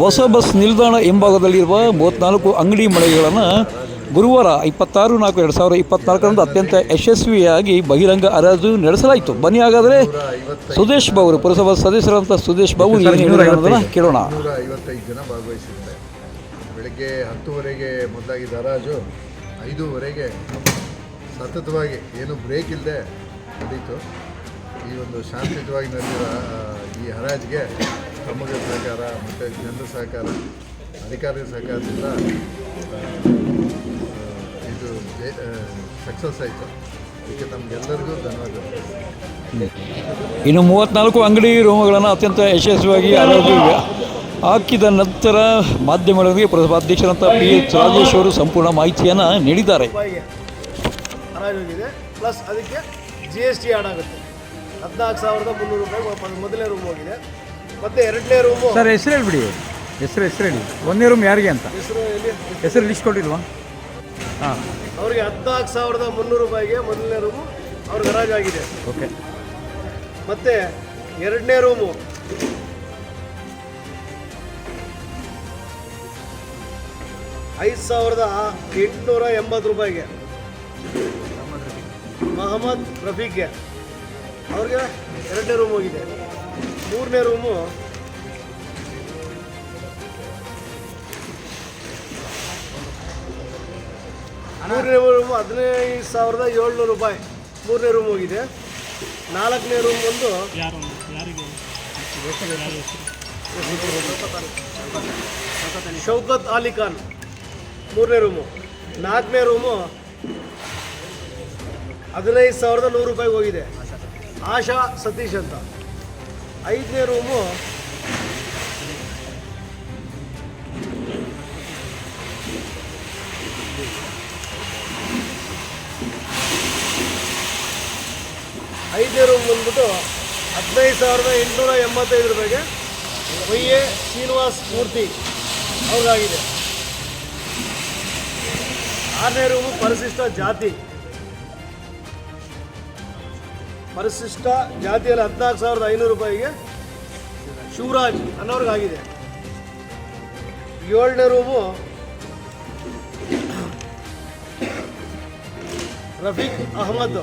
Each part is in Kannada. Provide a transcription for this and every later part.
ಹೊಸ ಬಸ್ ನಿಲ್ದಾಣ ಹಿಂಭಾಗದಲ್ಲಿರುವ ಮೂವತ್ತ್ನಾಲ್ಕು ಅಂಗಡಿ ಮಳಿಗೆಗಳನ್ನು ಗುರುವಾರ ಇಪ್ಪತ್ತಾರು ನಾಲ್ಕು ಎರಡು ಸಾವಿರದ ಇಪ್ಪತ್ನಾಲ್ಕರಂದು ಅತ್ಯಂತ ಯಶಸ್ವಿಯಾಗಿ ಬಹಿರಂಗ ಹರಾಜು ನಡೆಸಲಾಯಿತು. ಬನ್ನಿ ಹಾಗಾದರೆ ಸುದೇಶ್ ಬಾಬು ಪುರಸಭಾ ಸದಸ್ಯರಂತ ಸುದೇಶ್ ಬಾಬು ಕೇಳೋಣ. ಐವತ್ತೈದು ಜನ ಭಾಗವಹಿಸಿದ್ದಾರೆ. ಬೆಳಗ್ಗೆ ಹತ್ತುವರೆಗೆ ಮೊದಲಾಗಿದ್ದ ಹರಾಜು ಐದೂವರೆಗೆ ಸತತವಾಗಿ ಏನು ಬ್ರೇಕ್ ಇಲ್ಲದೆ ನಡೀತು. ಈ ಒಂದು ಶಾಂತಿಯುತವಾಗಿ ನಡೆದಿರೋ ಈ ಹರಾಜಿಗೆ ತಮ್ಮಗಳ ಸಹಕಾರ ಮತ್ತು ಜನರ ಸಹಕಾರ ಅಧಿಕಾರಿಗಳ ಸಹಕಾರದಿಂದ ಇದು ಸಕ್ಸಸ್ ಆಯಿತು. ಅದಕ್ಕೆ ನಮಗೆಲ್ಲರಿಗೂ ಧನ್ಯವಾದಗಳು. ಇನ್ನು ಮೂವತ್ತ್ನಾಲ್ಕು ಅಂಗಡಿ ರೂಮುಗಳನ್ನು ಅತ್ಯಂತ ಯಶಸ್ವಿಯಾಗಿ ಆರೋಗ್ಯ ಹಾಕಿದ ನಂತರ ಮಾಧ್ಯಮಗಳಿಗೆ ಪುರಸಭಾ ಅಧ್ಯಕ್ಷರಂತ ಪಿ ಎಚ್ ರಾಜೇಶ್ ಅವರು ಸಂಪೂರ್ಣ ಮಾಹಿತಿಯನ್ನು ನೀಡಿದ್ದಾರೆ. ಪ್ಲಸ್ ಅದಕ್ಕೆ ಜಿ ಎಸ್ ಟಿ ಆಡ್ ಆಗುತ್ತೆ. ಹದಿನಾಲ್ಕು ಸಾವಿರದ ಮುನ್ನೂರು ರೂಪಾಯಿ ಮೊದಲೇ ಮೊದಲನೇ ರೂಮ್ ಹೋಗಿದೆ. ಮತ್ತು ಎರಡನೇ ರೂಮು ಸರ್ ಹೆಸರು ಹೇಳ್ಬಿಡಿ. ಹೆಸರು ಹೆಸರು ಹೇಳಿ. ಒಂದೇ ರೂಮ್ ಯಾರಿಗೆ ಅಂತ? ಹೆಸರು ಎಲ್ಲಿ? ಹೆಸರು ಲಿಸ್ಟ್ ಕೊಟ್ಟಿಲ್ವಾ ಹಾಂ. ಅವ್ರಿಗೆ ಹದಿನಾಲ್ಕು ಸಾವಿರದ ಮುನ್ನೂರು ರೂಪಾಯಿಗೆ ಮೊದಲನೇ ರೂಮು ಅವ್ರ ಗರಾಜ್ ಆಗಿದೆ. ಓಕೆ. ಮತ್ತೆ ಎರಡನೇ ರೂಮು ಐದು ಸಾವಿರದ ಎಂಟುನೂರ ಎಂಬತ್ತು ರೂಪಾಯಿಗೆ. ಮಹಮ್ಮದ್ ರಫೀಕ್ಗೆ. ಅವ್ರಿಗೆ ಎರಡನೇ ರೂಮ್ ಹೋಗಿದೆ. ಮೂರನೇ ರೂಮು. ಮೂರನೇ ರೂಮು ಹದಿನೈದು ಸಾವಿರದ ಏಳ್ನೂರು ರೂಪಾಯಿ. ಮೂರನೇ ರೂಮ್ ಹೋಗಿದೆ. ನಾಲ್ಕನೇ ರೂಮ್ ಬಂದು ಶೌಕತ್ ಅಲಿ ಖಾನ್. ಮೂರನೇ ರೂಮು. ನಾಲ್ಕನೇ ರೂಮು ಹದಿನೈದು ಸಾವಿರದ ನೂರು ರೂಪಾಯಿಗೆ ಹೋಗಿದೆ. ಆಶಾ ಸತೀಶ್ ಅಂತ. ಐದನೇ ರೂಮು ಐದನೇ ರೂಮ್ ಬಂದ್ಬಿಟ್ಟು ಹದಿನೈದು ಸಾವಿರದ ಎಂಟುನೂರ ಎಂಬತ್ತೈದು ರೂಪಾಯಿಗೆ ವೈ ಎ ಶ್ರೀನಿವಾಸ್ ಮೂರ್ತಿ ಅವ್ರಿಗಾಗಿದೆ. ಆರನೇ ರೂಮು ಪರಿಶಿಷ್ಟ ಜಾತಿ. ಪರಿಶಿಷ್ಟ ಜಾತಿಯಲ್ಲಿ ಹದಿನಾಲ್ಕು ಸಾವಿರದ ಐನೂರು ರೂಪಾಯಿಗೆ ಶಿವರಾಜ್ ಅನ್ನೋರ್ಗಾಗಿದೆ. ಏಳನೇ ರೂಮು ರಫೀಕ್ ಅಹಮದ್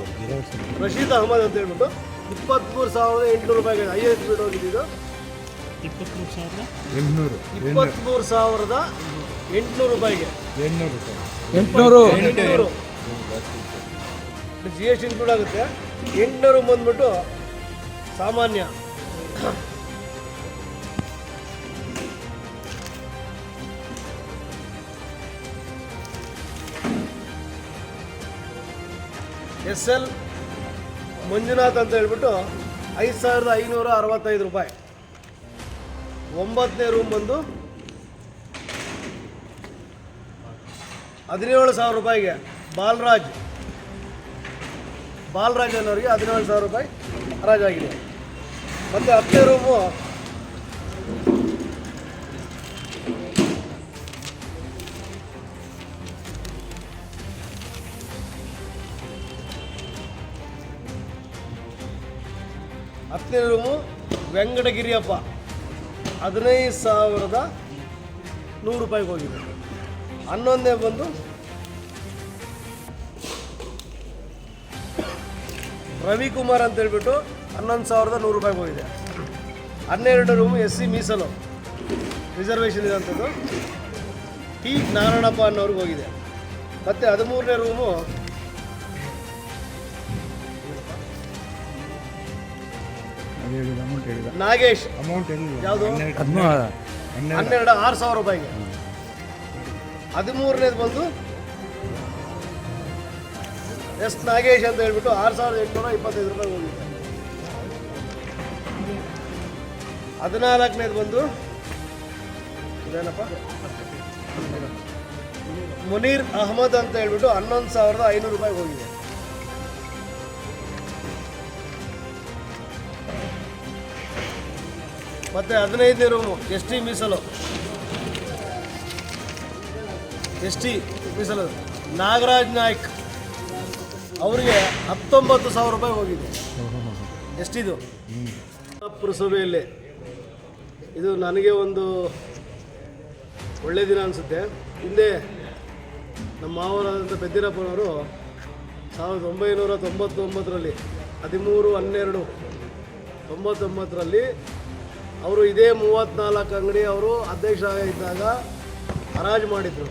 ರಶೀದ್ ಅಹಮದ್ ಅಂತ ಹೇಳ್ಬಿಟ್ಟು ಇಪ್ಪತ್ತ್ಮೂರು ಸಾವಿರದ ಎಂಟುನೂರು ರೂಪಾಯಿಗೆ ಹೈಯೆಸ್ಟ್ ಬಿಡ್ ಹೋಗಿದ್ದು. ಎಂಟುನೂರು. ಇಪ್ಪತ್ತ್ಮೂರು ಸಾವಿರದ ಎಂಟುನೂರು ರೂಪಾಯಿಗೆ. ಎಂಟುನೂರು ರೂಪಾಯಿ. ಎಂಟುನೂರು. ಎಂಟುನೂರು. ಜಿ ಎಸ್ ಟಿ ಇನ್ಕ್ಲೂಡ್ ಆಗುತ್ತೆ. ಎಂಟುನೂರು ಬಂದ್ಬಿಟ್ಟು ಸಾಮಾನ್ಯ. ಎಸ್ ಎಲ್ ಮಂಜುನಾಥ್ ಅಂತ ಹೇಳ್ಬಿಟ್ಟು ಐದು ಸಾವಿರದ ಐನೂರ ಅರವತ್ತೈದು ರೂಪಾಯಿ. ಒಂಬತ್ತನೇ ರೂಮ್ ಬಂದು ಹದಿನೇಳು ಸಾವಿರ ರೂಪಾಯಿಗೆ ಬಾಲರಾಜ್. ಬಾಲರಾಜ್ ಅನ್ನೋರಿಗೆ ಹದಿನೇಳು ಸಾವಿರ ರೂಪಾಯಿ ಹರಾಜಾಗಿದೆ ಮತ್ತು ಹತ್ತನೇ ರೂಮು ಹತ್ತನೇ ರೂಮು ವೆಂಕಟಗಿರಿಯಪ್ಪ. ಹದಿನೈದು ಸಾವಿರದ ನೂರು ರೂಪಾಯಿಗೆ ಹೋಗಿದೆ. ಹನ್ನೊಂದನೇ ಬಂದು ರವಿಕುಮಾರ್ ಅಂತ ಹೇಳ್ಬಿಟ್ಟು ಹನ್ನೊಂದು ಸಾವಿರದ ನೂರು ರೂಪಾಯಿಗೆ ಹೋಗಿದೆ. ಹನ್ನೆರಡು ರೂಮು ಎಸ್ ಸಿ ಮೀಸಲು. ರಿಸರ್ವೇಷನ್ ಇರೋಂಥದ್ದು ಟಿ ನಾರಾಯಣಪ್ಪ ಅನ್ನೋರ್ಗೆ ಹೋಗಿದೆ. ಮತ್ತು ಹದಿಮೂರನೇ ರೂಮು ನಾಗೇಶ್. ಅಮೌಂಟ್ ಯಾವುದು? ಹನ್ನೆರಡು ಆರು ಸಾವಿರ ರೂಪಾಯಿಗೆ. ಹದಿಮೂರನೇದು ಬಂದು ಎಸ್ ನಾಗೇಶ್ ಅಂತ ಹೇಳ್ಬಿಟ್ಟು ಆರು ಸಾವಿರದ ಎಂಟುನೂರ ಇಪ್ಪತ್ತೈದು ರೂಪಾಯಿ ಹೋಗಿದೆ. ಹದಿನಾಲ್ಕನೇದು ಬಂದು ಇದೇನಪ್ಪ? ಮುನೀರ್ ಅಹಮದ್ ಅಂತ ಹೇಳ್ಬಿಟ್ಟು ಹನ್ನೊಂದು ಸಾವಿರದ ಐನೂರು ರೂಪಾಯಿ ಹೋಗಿದೆ. ಮತ್ತೆ ಹದಿನೈದನೇ ರೂಮು ಎಸ್ ಟಿ ಮೀಸಲು. ಎಸ್ ಟಿ ಮೀಸಲು. ನಾಗರಾಜ್ ನಾಯ್ಕ್. ಅವರಿಗೆ ಹತ್ತೊಂಬತ್ತು ಸಾವಿರ ರೂಪಾಯಿ ಹೋಗಿದೆ. ಎಷ್ಟಿದು? ಪುರಸಭೆಯಲ್ಲಿ ಇದು ನನಗೆ ಒಂದು ಒಳ್ಳೆ ದಿನ ಅನಿಸುತ್ತೆ. ಹಿಂದೆ ನಮ್ಮ ಮಾವರಾದಂಥ ಪೆದ್ದಿರಪ್ಪನವರು ಸಾವಿರದ ಒಂಬೈನೂರ ತೊಂಬತ್ತೊಂಬತ್ತರಲ್ಲಿ, ಹದಿಮೂರು, ಹನ್ನೆರಡು, ತೊಂಬತ್ತೊಂಬತ್ತರಲ್ಲಿ ಅವರು ಇದೇ ಮೂವತ್ತ್ನಾಲ್ಕು ಅಂಗಡಿ ಅವರು ಅಧ್ಯಕ್ಷ ಇದ್ದಾಗ ಹರಾಜು ಮಾಡಿದರು.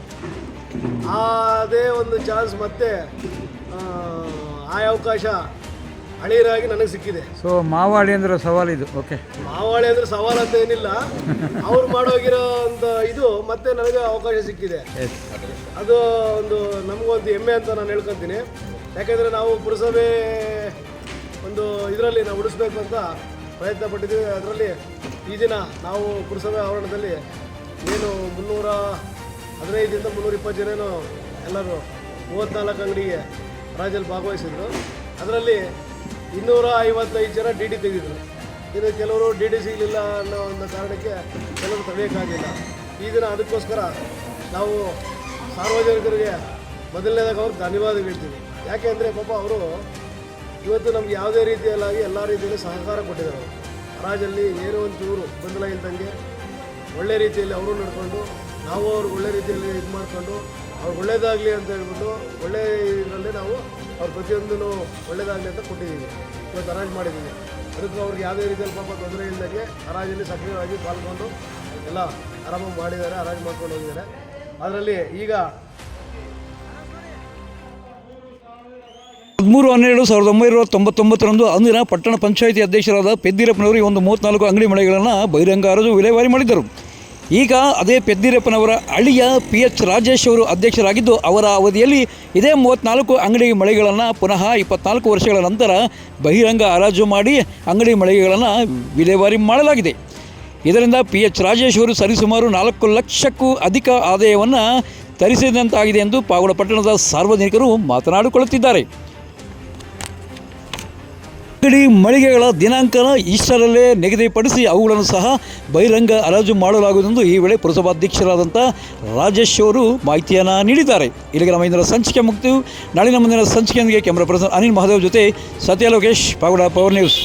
ಅದೇ ಒಂದು ಚಾನ್ಸ್ ಮತ್ತೆ ಆ, ಅವಕಾಶ ಹಳೀರಾಗಿ ನನಗೆ ಸಿಕ್ಕಿದೆ. ಸೊ ಮಾವಾಳಿ ಅಂದ್ರೆ ಇದು ಓಕೆ ಮಾವಾಳಿ ಅಂದ್ರೆ ಸವಾಲು ಅಂತ ಏನಿಲ್ಲ. ಅವ್ರು ಮಾಡೋಗಿರೋ ಒಂದು ಇದು ಮತ್ತೆ ನನಗೆ ಅವಕಾಶ ಸಿಕ್ಕಿದೆ. ಅದು ಒಂದು ನಮಗೊಂದು ಹೆಮ್ಮೆ ಅಂತ ನಾನು ಹೇಳ್ಕೊತೀನಿ. ಯಾಕೆಂದರೆ ನಾವು ಪುರಸಭೆ ಒಂದು ಇದರಲ್ಲಿ ನಾವು ಉಳಿಸ್ಬೇಕು ಅಂತ ಪ್ರಯತ್ನ ಪಟ್ಟಿದ್ದೀವಿ. ಅದರಲ್ಲಿ ಈ ದಿನ ನಾವು ಪುರಸಭೆ ಆವರಣದಲ್ಲಿ ಏನು ಮುನ್ನೂರ ಹದಿನೈದರಿಂದ ಮುನ್ನೂರ ಇಪ್ಪತ್ತು ಜನ ಎಲ್ಲರೂ ಮೂವತ್ತ್ನಾಲ್ಕು ಅಂಗಡಿಗೆ ರಾಜ್ಯದಲ್ಲಿ ಭಾಗವಹಿಸಿದ್ರು. ಅದರಲ್ಲಿ ಇನ್ನೂರ ಐವತ್ತೈದು ಜನ ಡಿ ಡಿ ತೆಗೆದಿದ್ರು ಇನ್ನು ಕೆಲವರು ಡಿ ಡಿ ಸಿಗಲಿಲ್ಲ ಅನ್ನೋ ಒಂದು ಕಾರಣಕ್ಕೆ ಕೆಲವರು ತಡೆಯೋಕ್ಕಾಗಿಲ್ಲ. ಈ ದಿನ ಅದಕ್ಕೋಸ್ಕರ ನಾವು ಸಾರ್ವಜನಿಕರಿಗೆ ಮೊದಲನೇದಾಗ ಅವ್ರಿಗೆ ಧನ್ಯವಾದ ಹೇಳ್ತೀವಿ. ಯಾಕೆ ಅಂದರೆ ಪಾಪ ಅವರು ಇವತ್ತು ನಮ್ಗೆ ಯಾವುದೇ ರೀತಿಯಲ್ಲಾಗಿ ಎಲ್ಲ ರೀತಿಯಲ್ಲಿ ಸಹಕಾರ ಕೊಟ್ಟಿದ್ದಾರೆ ರಾಜಲ್ಲಿ ಏನೋ ಒಂದು ಚೂರು ಗೊಂದಲ ಇಲ್ದಂಗೆ ಒಳ್ಳೆ ರೀತಿಯಲ್ಲಿ ಅವರು ನಡ್ಕೊಂಡು, ನಾವು ಅವ್ರಿಗೆ ಒಳ್ಳೆ ರೀತಿಯಲ್ಲಿ ಇದು ಮಾಡ್ಕೊಂಡು ಅವ್ರಿಗೆ ಒಳ್ಳೇದಾಗಲಿ ಅಂತ ಹೇಳ್ಬಿಟ್ಟು ಒಳ್ಳೆ ಇದರಲ್ಲಿ ನಾವು ಅವ್ರ ಪ್ರತಿಯೊಂದೂ ಒಳ್ಳೇದಾಗಲಿ ಅಂತ ಕೊಟ್ಟಿದ್ದೀವಿ. ಇವತ್ತು ಹರಾಜು ಮಾಡಿದ್ದೀವಿ. ಅದಕ್ಕೆ ಅವ್ರಿಗೆ ಯಾವುದೇ ರೀತಿಯಲ್ಲಿ ಪಾಪ ತೊಂದರೆ ಇಲ್ಲದಾಗೆ ಹರಾಜಲ್ಲಿ ಸಕ್ರಿಯವಾಗಿ ಪಾಲ್ಗೊಂಡು ಎಲ್ಲ ಆರಾಮಾಗಿ ಮಾಡಿದ್ದಾರೆ ಹರಾಜು ಮಾಡ್ಕೊಂಡು ಹೋಗಿದ್ದಾರೆ. ಅದರಲ್ಲಿ ಈಗ ಹದಿಮೂರು ಹನ್ನೆರಡು ಸಾವಿರದ ಒಂಬೈನೂರ ತೊಂಬತ್ತೊಂಬತ್ತರಂದು ಅಂದಿನ ಪಟ್ಟಣ ಪಂಚಾಯಿತಿ ಅಧ್ಯಕ್ಷರಾದ ಪೆದ್ದಿರಪ್ಪನವರು ಈ ಒಂದು ಮೂವತ್ತ್ನಾಲ್ಕು ಅಂಗಡಿ ಮಳೆಗಳನ್ನು ಬಹಿರಂಗ ಹರಿದು ವಿಲೇವಾರಿ ಮಾಡಿದ್ದರು. ಈಗ ಅದೇ ಪೆದ್ದಿರಪ್ಪನವರ ಅಳಿಯ ಪಿ ಎಚ್ ರಾಜೇಶ್ ಅವರು ಅಧ್ಯಕ್ಷರಾಗಿದ್ದು ಅವರ ಅವಧಿಯಲ್ಲಿ ಇದೇ ಮೂವತ್ತ್ನಾಲ್ಕು ಅಂಗಡಿ ಮಳಿಗೆಗಳನ್ನು ಪುನಃ ಇಪ್ಪತ್ನಾಲ್ಕು ವರ್ಷಗಳ ನಂತರ ಬಹಿರಂಗ ಹರಾಜು ಮಾಡಿ ಅಂಗಡಿ ಮಳಿಗೆಗಳನ್ನು ವಿಲೇವಾರಿ ಮಾಡಲಾಗಿದೆ. ಇದರಿಂದ ಪಿ ಎಚ್ ರಾಜೇಶ್ ಅವರು ಸರಿಸುಮಾರು ನಾಲ್ಕು ಲಕ್ಷಕ್ಕೂ ಅಧಿಕ ಆದಾಯವನ್ನು ತರಿಸಿದಂತಾಗಿದೆ ಎಂದು ಪಾವಗಡ ಪಟ್ಟಣದ ಸಾರ್ವಜನಿಕರು ಮಾತನಾಡಿಕೊಳ್ಳುತ್ತಿದ್ದಾರೆ. ಅಂಗಡಿ ಮಳಿಗೆಗಳ ದಿನಾಂಕನ ಇಷ್ಟರಲ್ಲೇ ನಿಗದಿಪಡಿಸಿ ಅವುಗಳನ್ನು ಸಹ ಬಹಿರಂಗ ಹರಾಜು ಮಾಡಲಾಗುವುದೆಂದು ಈ ವೇಳೆ ಪುರಸಭಾಧ್ಯಕ್ಷರಾದಂಥ ರಾಜೇಶ್ ಅವರು ಮಾಹಿತಿಯನ್ನು ನೀಡಿದ್ದಾರೆ. ಇಲ್ಲಿಗೆ ನಮ್ಮ ಇಂದಿನ ಸಂಚಿಕೆ ಮುಕ್ತಿವು ನಾಳಿನ ಮುಂದಿನ ಸಂಚಿಕೆಯೊಂದಿಗೆ ಕ್ಯಾಮ್ರಾ ಪರ್ಸನ್ ಅನಿಲ್ ಮಹಾದೇವ್ ಜೊತೆ ಸತ್ಯ ಲೋಕೇಶ್ ಪಾವಡ ಪವರ್ ನ್ಯೂಸ್.